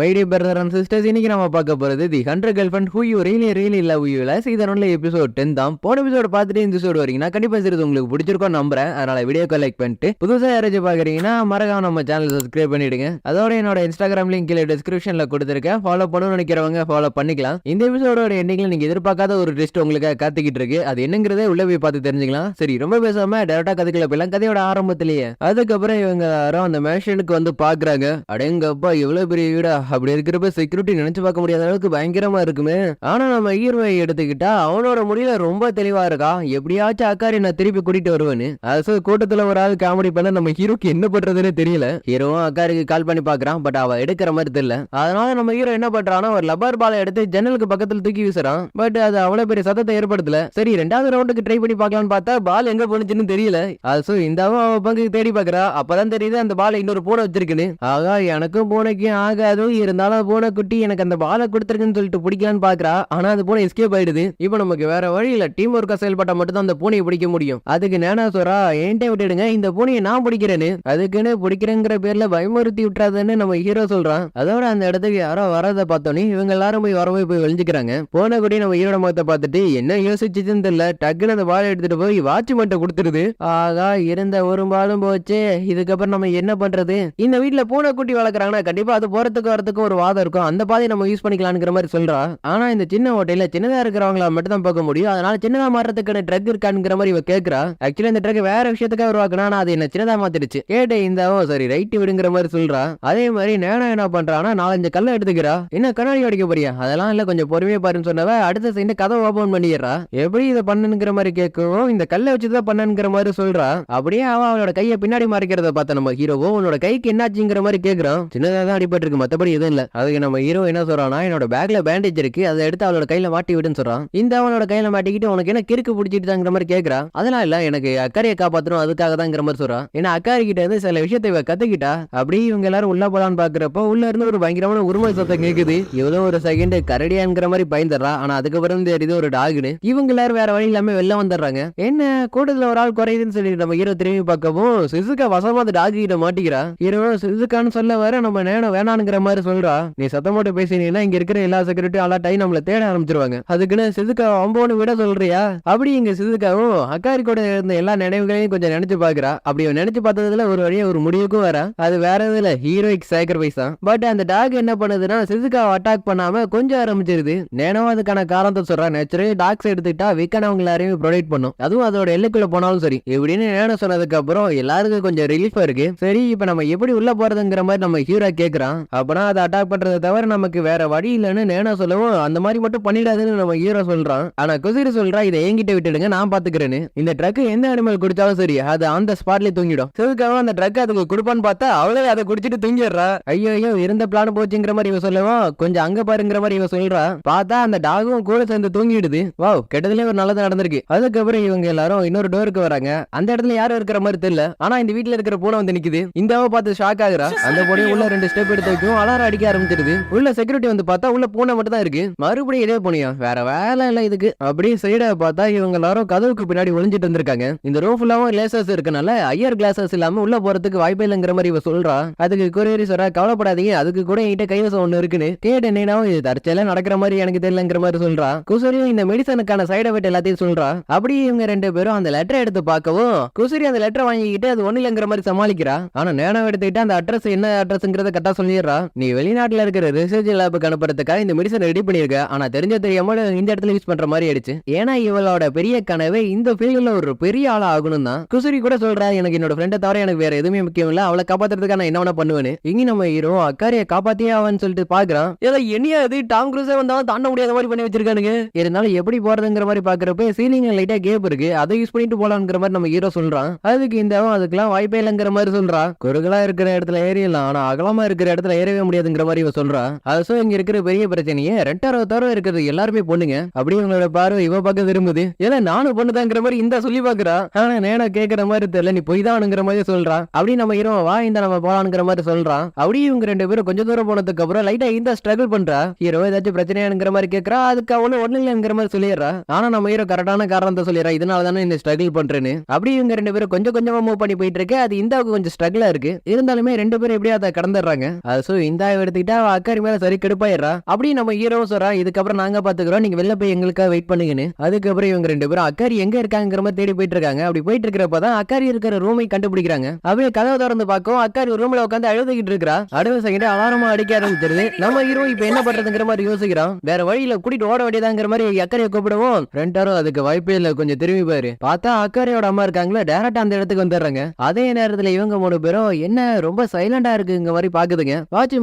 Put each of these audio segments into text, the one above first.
Mighty brother and sisters இன்னைக்கு நம்ம பார்க்க போகிறது the hundred girl friend who you really really love யூல season ஒன்ல எபிசோட் டென் தான். போன எபிசோட் பார்த்துட்டு இந்த எபிசோட் வரீங்கன்னா கண்டிப்பாக சரி உங்களுக்கு பிடிச்சிருக்கோம் நம்புறேன். அதனால வீடியோ லைக் பண்ணிட்டு புதுசாக யாராச்சும் பார்க்குறீங்கன்னா மறக்காம நம்ம சேனல் சப்ஸ்கிரைப் பண்ணிடுங்க. அதோட என்னோட இன்ஸ்டாகிராம் லிங்க் கீழே டிஸ்கிரிப்ஷனில் கொடுத்துருக்கேன். ஃபாலோ பண்ணணும்னு நினைக்கிறவங்க ஃபாலோ பண்ணிக்கலாம். இந்த எபிசோடோட எண்டிங்கில் நீங்கள் எதிர்பார்க்காத ஒரு ட்விஸ்ட் உங்களுக்கு காத்துக்கிட்டு இருக்கு. அது என்னங்கிறதே உள்ள போய் பார்த்து தெரிஞ்சுக்கலாம். சரி ரொம்ப பேசாம டேரக்டா கதைக்குள்ள போயிடலாம். கதையோட ஆரம்பத்திலேயே. அதுக்கப்புறம் இவங்க யாரும் அந்த மேஷனுக்கு வந்து பார்க்குறாங்க. அடேங்கப்பா இவ்வளோ பெரிய வீடா? அப்படி இருக்கிறப்ப செக்யூரிட்டி நினைச்சு பார்க்க முடியாத அளவுக்கு பயங்கரமா இருக்குமே. ஆனா நம்ம ஈர்வை எடுத்துக்கிட்டா அவனோட முடியல ரொம்ப தெளிவா இருக்கா? எப்படியாச்சும் அக்காரி நான் திருப்பி கூட்டிட்டு வருவேன்னு. அசோ கூட்டத்துல ஒரு ஆள் காமெடி பண்ண நம்ம ஹீரோக்கு என்ன பண்றதுன்னு தெரியல. ஹீரோவும் அக்காருக்கு கால் பண்ணி பாக்குறான் பட் அவ எடுக்கிற மாதிரி தெரியல. அதனால நம்ம ஹீரோ என்ன பண்றான்னா ஒரு லப்பர் பாலை எடுத்து ஜன்னலுக்கு பக்கத்துல தூக்கி வீசுறான். பட் அது அவ்வளவு பெரிய சத்தத்தை ஏற்படுத்தல. சரி ரெண்டாவது ரவுண்டுக்கு ட்ரை பண்ணி பார்க்கலாம்னு பார்த்தா பால் எங்க போனுச்சுன்னு தெரியல. அது இந்தாவும் அவன் பங்கு தேடி பாக்குறா அப்பதான் தெரியுது அந்த பால் இன்னொரு பூனை வச்சிருக்குன்னு. ஆகா எனக்கும் பூனைக்கும் ஆகாதும் இருந்தாலும் பூனை குட்டி எனக்கு அந்த பாலை கொடுத்துருக்குன்னு சொல்லிட்டு பிடிக்கலான்னு பாக்குறா. ஆனா அந்த பூனை எஸ்கேப் ஆயிடுது. இப்போ நமக்கு வேற வழியில டீம் ஒர்க்கா செயல்பட்டா மட்டும் தான் அந்த பூனையை பிடிக்க முடியும். அதுக்கு நேனா சொல்றா என்கிட்ட விட்டுடுங்க? இந்த பூனையை நான் பிடிக்கிறேன்னு. அதுக்குன்னு பிடிக்கிறேங்கிற பேர்ல பயமுறுத்தி விட்டுறாதுன்னு நம்ம ஹீரோ சொல்றான். அதோட அந்த இடத்துக்கு யாரோ வரதை பார்த்தோன்னே இவங்க எல்லாரும் போய் வரவே போய் வெளிஞ்சுக்கிறாங்க போன கூட நம்ம ஹீரோட முகத்தை பார்த்துட்டு என்ன யோசிச்சுன்னு தெரியல. டக்குன்னு அந்த பாலை எடுத்துட்டு போய் வாட்ச்மேன்ட்ட கொடுத்துருது. ஆகா இருந்த ஒரு பாலும் போச்சு. இதுக்கப்புறம் நம்ம என்ன பண்றது? இந்த வீட்டில் பூனை குட்டி வளர்க்குறாங்கன்னா கண்டிப்பா அது போறதுக்கு வரதுக்கு ஒரு வாதம் இருக்கும். அந்த பாதையை நம்ம யூஸ் பண்ணிக்கலாம்ங்கிற மாதிரி சொல்றா. ஆனா இந்த சின்ன ஹோட்டல்ல சின்னதா இருக்கிறவங்கள மட்டும் தான் பார்க்க முடியும். அதனால சின்னதா மாறுறதுக்கான ட்ரக் இருக்காங்கிற மாதிரி இவ கேக்குறா. ஆக்சுவலி இந்த ட்ரக் வேற விஷயத்துக்காக உருவாக்குனா ஆனா அது என்ன சின்னதா மாத்திடுச்சு. கேட்டே இந்த சரி ரைட்டு விடுங்கிற மாதிரி சொல்றா. அதே மாதிரி நேனா என்ன பண்றானா நாலஞ்சு கல்லை எடுத்துக்கிறா. என்ன கண்ணாடி அடிக்க போறியா? அதெல்லாம் இல்ல கொஞ்சம் பொறுமையா பாருன்னு சொன்னவ அடுத்த சைடு கதவை ஓபன் பண்ணிடுறா. எப்படி இதை பண்ணுங்கிற மாதிரி கேட்கவும் இந்த கல்லை வச்சுதான் பண்ணுங்கிற மாதிரி சொல்றா. அப்படியே அவ அவளோட கையை பின்னாடி மறைக்கிறத பார்த்த நம்ம ஹீரோவோ உன்னோட கைக்கு என்னாச்சுங்கிற மாதிரி கேக்குறான். சின்னதா தான் அடிபட்டு இருக்கு மத்தபடி எதுவும் இல்ல. அதுக்கு நம்ம ஹீரோ என்ன சொல்றான்னா என்னோட பேக்ல பேண்டேஜ் இருக்கு அதை எடுத்து அவளோட கையில மாட்டி விடுன்னு சொல்றான். இந்த அவனோட கையில மாட்டிக்கிட்டு உனக்கு என்ன கிறுக்கு பிடிச்சிட்டாங்கிற மாதிரி கேக்குறா? அதெல்லாம் இல்ல எனக்கு அக்காரியை காப்பாத்தணும் அதுக்காக தான்ங்கிற மாதிரி சொல்றான். ஏன்னா அக்காரி கிட்ட இருந்து சில விஷயத்தை இவ கத்துக்கிட்டா அப்படியே இவங்க எல்லாரும் உள்ள போலான்னு பாக்குறப்போ உள்ள இருந்து ஒரு பயங்கரமான உருமை சத்தம் கேக்குது. இவ்வளவு ஒரு செகண்ட் கரடியாங்கிற மாதிரி பயந்துடுறா. ஆனா அதுக்கப்புறம் தெரியுது ஒரு டாகுன்னு. இவங்க எல்லாரும் வேற வழி இல்லாம வெளில வந்துடுறாங்க. என்ன கூட்டத்துல ஒரு ஆள் குறையுதுன்னு சொல்லி நம்ம ஹீரோ திரும்பி பார்க்கவும் சிசுக்கா வசமா அந்த டாக் கிட்ட மாட்டிக்கிறா. ஹீரோ சிசுக்கான்னு சொல்ல வர நம்ம நேரம் வேணானுங்கிற மாதிரி சொல்றா? நீ சத்தம் போட்டு பேசினீங்கன்னா இங்க இருக்கிற எல்லா செக்யூரிட்டி அலாட்டாயி நம்மள தேட ஆரம்பிச்சிருவாங்க. அதுக்குன்னு சிசுகா அம்போன்னு விட சொல்றியா? அப்படி இங்க சிதுக்காவும் அக்காரி கூட இருந்த எல்லா நினைவுகளையும் கொஞ்சம் நினைச்சு பாக்குறா. அப்படி நினைச்சு பார்த்ததுல ஒரு வழியா ஒரு முடிவுக்கும் வர. அது வேற இதுல ஹீரோயிக் சாக்ரிஃபைஸ் தான். பட் அந்த டாக் என்ன பண்ணுதுன்னா சிசுகாவை அட்டாக் பண்ணாம கொஞ்சம் ஆரம்பிச்சிருது. நேனோ அதுக்கான காரணத்தை சொல்றா. நேச்சுரலி டாக்ஸ் எடுத்துக்கிட்டா விக்கன் அவங்க எல்லாரையும் ப்ரொவைட் பண்ணும். அதுவும் அதோட எல்லைக்குள்ள போனாலும் சரி. இப்படின்னு நேனோ சொன்னதுக்கு அப்புறம் எல்லாருக்கும் கொஞ்சம் ரிலீஃபா இருக்கு. சரி இப்ப நம்ம எப்படி உள்ள போறதுங்கிற மாதிரி நம்ம ஹீரோ கேக்குறான். அப்பனா அதை அட்டாக் பண்ணுறதை தவிர நமக்கு வேற வழி இல்லைன்னு நேனா சொல்லவும் அந்த மாதிரி மட்டும் பண்ணிடாதுன்னு நம்ம ஹீரோ சொல்றான். ஆனா குசிறு சொல்றா இதை என்கிட்ட விட்டுடுங்க நான் பார்த்துக்கிறேன்னு இந்த ட்ரக் எந்த அனிமல் குடித்தாலும் சரி அது அந்த ஸ்பாட்லேயே தூங்கிடும். சிவக்காவும் அந்த ட்ரக் அதுக்கு கொடுப்பான்னு பார்த்தா அவளே அதை குடிச்சிட்டு தூங்கிடுறா. ஐயோ ஐயோ இருந்த பிளான் போச்சுங்கிற மாதிரி இவன் சொல்லவும் கொஞ்சம் அங்க பாருங்கிற மாதிரி இவன் சொல்றா. பார்த்தா அந்த டாகும் கூட சேர்ந்து தூங்கிடுது. வாவ் கெட்டதுலேயே ஒரு நல்லது நடந்திருக்கு. அதுக்கப்புறம் இவங்க எல்லாரும் இன்னொரு டோருக்கு வராங்க. அந்த இடத்துல யாரும் இருக்கிற மாதிரி தெரியல. ஆனா இந்த வீட்ல இருக்கிற பூனை வந்து நிக்குது. இந்தாவை பார்த்து ஷாக் ஆகுறா. அந்த பொடி உள்ள ரெண்டு ஸ்டெப் எடுத்து வைக்கும். அலாரம் அடிக்க ஆரம்பிச்சிருது. உள்ள செக்யூரிட்டி வந்து பார்த்தா உள்ள பூனை மட்டும் தான் இருக்கு. மறுபடியும் இதே பூனையா? வேற வேலை இல்ல இதுக்கு. அப்படியே சைடா பார்த்தா இவங்க எல்லாரும் கதவுக்கு பின்னாடி ஒளிஞ்சிட்டு இருந்திருக்காங்க. இந்த ரூம் ஃபுல்லாவும் லேசர்ஸ் இருக்கனால ஐயர் கிளாஸஸ் இல்லாம உள்ள போறதுக்கு வாய்ப்பே இல்லைங்கிற மாதிரி இவ சொல்றா. அதுக்கு கொரியரி சொல்றா கவலைப்படாதீங்க. அதுக்கு கூட என்கிட்ட கைவசம் ஒண்ணு இருக்குன்னு. கேட்டு என்னன்னா இது. தற்செயலா நடக்கிற மாதிரி எனக்கு தெரியலங்கிற மாதிரி சொல்றா. குசரியும் இந்த மெடிசனுக்கான சைடு எஃபெக்ட் எல்லாத்தையும் சொல்றா. அப்படி இவங்க ரெண்டு பேரும் அந்த லெட்டர் எடுத்து பார்க்கவும் குசரி அந்த லெட்டர் வாங்கிக்கிட்டு அது ஒண்ணு இல்லைங்கிற மாதிரி சமாளிக்கிறா. ஆனா நேனம் எடுத்துக்கிட்டு அந்த அட்ரஸ் என்ன அட்ரஸ்ங்கிறத கரெக்டா சொல்லிடுறா. நீ வெளிநாட்டில் இருக்கிற ரிசர்ச் லேபுக்கு அனுப்புறதுக்காக இந்த மெடிசன் ரெடி பண்ணியிருக்க. ஆனா தெரிஞ்ச தெரியாம இந்த இடத்துல யூஸ் பண்ற மாதிரி ஆயிடுச்சு. ஏன்னா இவளோட பெரிய கனவே இந்த ஃபீல்டில் ஒரு பெரிய ஆளா ஆகணும் தான். குசுரி கூட சொல்றா எனக்கு என்னோட ஃப்ரெண்டை தவிர எனக்கு வேற எதுவுமே முக்கியம் இல்லை. அவளை காப்பாத்துறதுக்காக நான் என்ன வேணா பண்ணுவேன்னு. இங்கே நம்ம ஹீரோ அக்காரியை காப்பாத்தியே ஆவான்னு சொல்லிட்டு பாக்குறான். ஏதோ என்னையா இது? டாம் குரூஸே வந்தாலும் தாண்ட முடியாத மாதிரி பண்ணி வச்சிருக்கானுங்க. இருந்தாலும் எப்படி போறதுங்கிற மாதிரி பாக்குறப்ப சீலிங் லைட்டா கேப் இருக்கு. அதை யூஸ் பண்ணிட்டு போலாங்கிற மாதிரி நம்ம ஹீரோ சொல்றான். அதுக்கு இந்த அதுக்கெல்லாம் வாய்ப்பே இல்லைங்கிற மாதிரி சொல்றான் குறுகலா இருக்கிற இடத்துல ஏறிடலாம் ஆனா அகலமா இருக்கிற இடத்துல ஏறவே முடியாதுங்கிற மாதிரி இவ சொல்றா. அது இங்க இருக்கிற பெரிய பிரச்சனையே ரெண்டாயிரம் தவிர இருக்கிறது எல்லாருமே பொண்ணுங்க. அப்படி இவங்களோட பார்வை இவ பார்க்க விரும்புது. ஏன்னா நானும் பொண்ணுதாங்கிற மாதிரி இந்த சொல்லி பாக்குறா ஆனா நேனா கேக்குற மாதிரி தெரியல நீ பொய் தானுங்கிற மாதிரி சொல்றா. அப்படி நம்ம ஹீரோ வா இந்த நம்ம போலாங்கிற மாதிரி சொல்றான் அப்படியே இவங்க ரெண்டு பேரும் கொஞ்சம் தூரம் போனதுக்கு அப்புறம் லைட்டா இந்த ஸ்ட்ரகிள் பண்றா. ஹீரோ ஏதாச்சும் பிரச்சனையானுங்கிற மாதிரி கேட்கறா அதுக்கு அவனு ஒண்ணு இல்லைங்கிற மாதிரி சொல்லிடுறா. ஆனா நம்ம ஹீரோ கரெக்டான காரணத்தை சொல்லிடுறா. இதனால தானே இந்த ஸ்ட்ரகிள் பண்றேன்னு. அப்படி இவங்க ரெண்டு பேரும் கொஞ்சம் கொஞ்சமா மூவ் பண்ணி போயிட்டு இருக்கு. அது இந்தாவுக்கு கொஞ்சம் ஸ்ட்ரகிளா இருக்கு. இருந்தாலுமே ரெண்டு பேரும் எப்படியா அதை கடந்துடுறாங்க. அது சோ இந்த தாய் எடுத்துக்கிட்டா அவ அக்காரி மேல சரி கெடுப்பாயிடுறா. அப்படியே நம்ம ஹீரோ சொல்றா இதுக்கப்புறம் நாங்க பாத்துக்கிறோம். நீங்க வெளில போய் எங்களுக்காக வெயிட் பண்ணுங்கன்னு. அதுக்கப்புறம் இவங்க ரெண்டு பேரும் அக்காரி எங்க இருக்காங்கிற மாதிரி தேடி போயிட்டு இருக்காங்க அப்படி போயிட்டு இருக்கிறப்பதான் அக்காரி இருக்கிற ரூமை கண்டுபிடிக்கிறாங்க. அப்படியே கதவை திறந்து பார்க்கும் அக்காரி ரூம்ல உட்காந்து அழுதுகிட்டு இருக்கா அடுத்த செகண்ட் அலாரமா அடிக்க ஆரம்பிச்சிருது. நம்ம ஹீரோ இப்ப என்ன பண்றதுங்கிற மாதிரி யோசிக்கிறான். வேற வழியில கூட்டிட்டு ஓட வேண்டியதாங்கிற மாதிரி அக்கறையை கூப்பிடுவோம் ரெண்டாரும் அதுக்கு வாய்ப்பே இல்ல. கொஞ்சம் திரும்பி பாரு. பார்த்தா அக்கறையோட அம்மா இருக்காங்களா டேரக்டா அந்த இடத்துக்கு வந்துடுறாங்க. அதே நேரத்துல இவங்க மூணு பேரும் என்ன ரொம்ப சைலண்டா இருக்குங்க மாதிரி பாக்குதுங்க.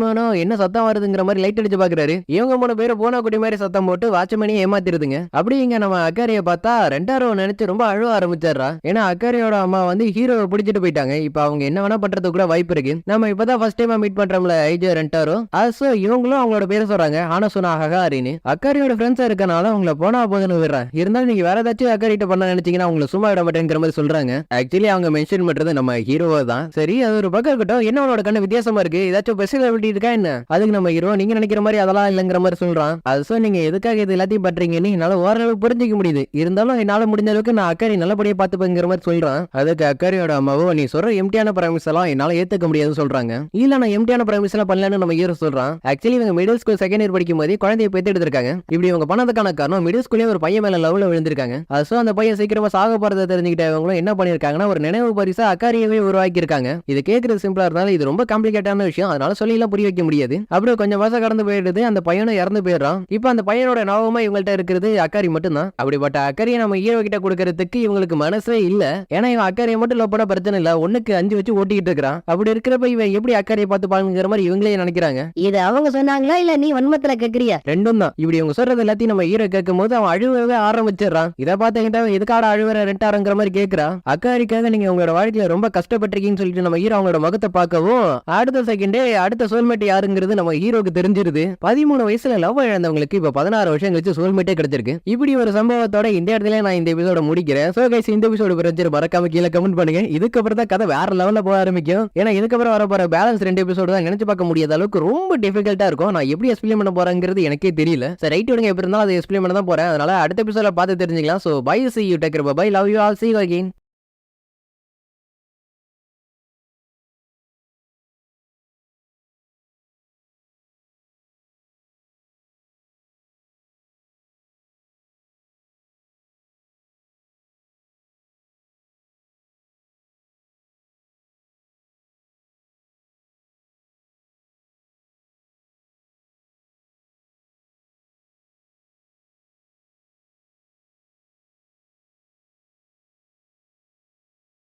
வாட்ச்மேனும் என்ன சத்தம் வருதுங்கிற மாதிரி லைட் அடிச்சு பாக்குறாரு. இவங்க மூணு பேரும் போன குடி மாதிரி சத்தம் போட்டு வாட்ச்மேனையும் ஏமாத்திருதுங்க அப்படி இங்க நம்ம அக்காரிய பார்த்தா ரெண்டாரும் நினைச்சு ரொம்ப அழுவ ஆரம்பிச்சிடுறா ஏன்னா அக்காரியோட அம்மா வந்து ஹீரோவை பிடிச்சிட்டு போயிட்டாங்க. இப்ப அவங்க என்ன வேணா பண்றதுக்கு கூட வாய்ப்பு இருக்கு. நம்ம இப்பதான் ஃபர்ஸ்ட் டைம் மீட் பண்றோம்ல ஐஜோ ரெண்டாரோ. அசோ இவங்களும் அவங்களோட பேரை சொல்றாங்க. ஆனா சொன்னா ஹகாரின்னு அக்காரியோட ஃப்ரெண்ட்ஸா இருக்கனால அவங்கள போனா போதுன்னு விடுறேன் இருந்தாலும் நீங்க வேற ஏதாச்சும் அக்காரிட்ட பண்ண நினைச்சீங்கன்னா அவங்கள சும்மா விட மாட்டேங்கிற மாதிரி சொல்றாங்க. ஆக்சுவலி அவங்க மென்ஷன் பண்றது நம்ம ஹீரோவை தான். சரி அது ஒரு பக்கம் இருக்கட்டும். என்ன அவனோட கண்ணு வித்தியாசமா இருக்கு? ஏதாச்சும் ஸ்பெஷல் இருக்கா என்ன? அதுக்கு நம்ம ஹீரோ நீங்க நினைக்கிற மாதிரி அதெல்லாம் இல்லைங்கிற மாதிரி சொல்றான். அது சோ நீங்க எதுக்காக இது எல்லாத்தையும் பண்றீங்கன்னு என்னால ஓரளவுக்கு புரிஞ்சிக்க முடியுது. இருந்தாலும் என்னால முடிஞ்ச அளவுக்கு நான் அக்காரி நல்லபடியா பாத்துப்பேங்கிற மாதிரி சொல்றான். அதுக்கு அக்காரியோட அம்மாவோ நீ சொல்ற எம்டியான பிரமிஸ் எல்லாம் என்னால ஏத்துக்க முடியாதுன்னு சொல்றாங்க. இல்ல நான் எம்டியான பிரமிஸ் எல்லாம் பண்ணலன்னு நம்ம ஹீரோ சொல்றான். ஆக்சுவலி இவங்க மிடில் ஸ்கூல் செகண்ட் இயர் படிக்கும் போதே குழந்தைய பெத்து எடுத்திருக்காங்க. இப்படி இவங்க பண்ணதுக்கான காரணம் மிடில் ஸ்கூல்லயே ஒரு பையன் மேல லவ்ல விழுந்திருக்காங்க. அது சோ அந்த பையன் சீக்கிரமா சாக போறதை தெரிஞ்சுக்கிட்ட இவங்களும் என்ன பண்ணிருக்காங்கன்னா ஒரு நினைவு பரிசா அக்காரியவே உருவாக்கி இருக்காங்க இது கேட்கறது சிம்பிளா இருந்தாலும் இது ரொம்ப காம்ப்ளிகேட்டான விஷயம். அதனால சொல்லி எல்லாம் புரிய வைக்க முடியாது. அப்படியே கொஞ்சம் மாசம் கடந்து போயிடுது. அந்த பையனும் இறந்து போயிடுறான். இப்போ அந்த பையனோட ஞாபகமா இவங்கள்ட்ட இருக்கிறது அக்காரி மட்டும்தான். அப்படிப்பட்ட அக்கறையை நம்ம ஹீரோ கிட்ட கொடுக்கறதுக்கு இவங்களுக்கு மனசே இல்ல. ஏன்னா இவன் அக்கறையை மட்டும் லவ் பண்ண பிரச்சனை இல்ல. ஒண்ணுக்கு அஞ்சு வச்சு ஓட்டிக்கிட்டு இருக்கிறான். அப்படி இருக்கிறப்ப இவன் எப்படி அக்கறையை பார்த்து பாருங்கிற மாதிரி இவங்களே நினைக்கிறாங்க. இது அவங்க சொன்னாங்களா இல்ல நீ வன்மத்துல கேக்குறியா? ரெண்டும் தான். இப்படி இவங்க சொல்றது எல்லாத்தையும் நம்ம ஹீரோ கேட்கும் போது அவன் அழுவவே ஆரம்பிச்சிடுறான். இதை பார்த்துக்கிட்ட எதுக்காட அழுவுற ரெண்டாரங்கிற மாதிரி கேட்கறான் அக்காரிக்காக நீங்க உங்களோட வாழ்க்கையில ரொம்ப கஷ்டப்பட்டிருக்கீங்கன்னு சொல்லிட்டு நம்ம ஹீரோ அவங்களோட முகத்தை பார்க்கவும் அடுத்த செகண்டே அடுத்த சோல்மேட் யாருங்கிறது நம்ம ஹீரோக்கு தெரிஞ்சிருது. பதிமூணு வயசுல லவ் இழந்தவங்களுக்கு இப்ப பதினாறு வருஷம் கழிச்சு சோல்மேட்டே கிடைச்சிருக்கு. இப்படி ஒரு சம்பவத்தோட இந்த இடத்துல நான் இந்த எபிசோட முடிக்கிறேன். சோ கைஸ் இந்த எபிசோட பிரிஞ்சு மறக்காம கீழே கமெண்ட் பண்ணுங்க. இதுக்கப்புறம் தான் கதை வேற லெவல்ல போக ஆரம்பிக்கும். ஏன்னா இதுக்கப்புறம் வர போற பேலன்ஸ் ரெண்டு எபிசோடு தான் நினைச்சு பார்க்க முடியாத அளவுக்கு ரொம்ப டிஃபிகல்ட்டா இருக்கும். நான் எப்படி எக்ஸ்பிளைன் பண்ண போறேங்கிறது எனக்கே தெரியல. சரி ரைட் விடுங்க எப்படி இருந்தாலும் அதை எக்ஸ்பிளைன் பண்ண தான் போறேன். அதனால அடுத்த எபிசோட பார்த்து தெரிஞ்சுக்கலாம். So bye see you take bye love you all see again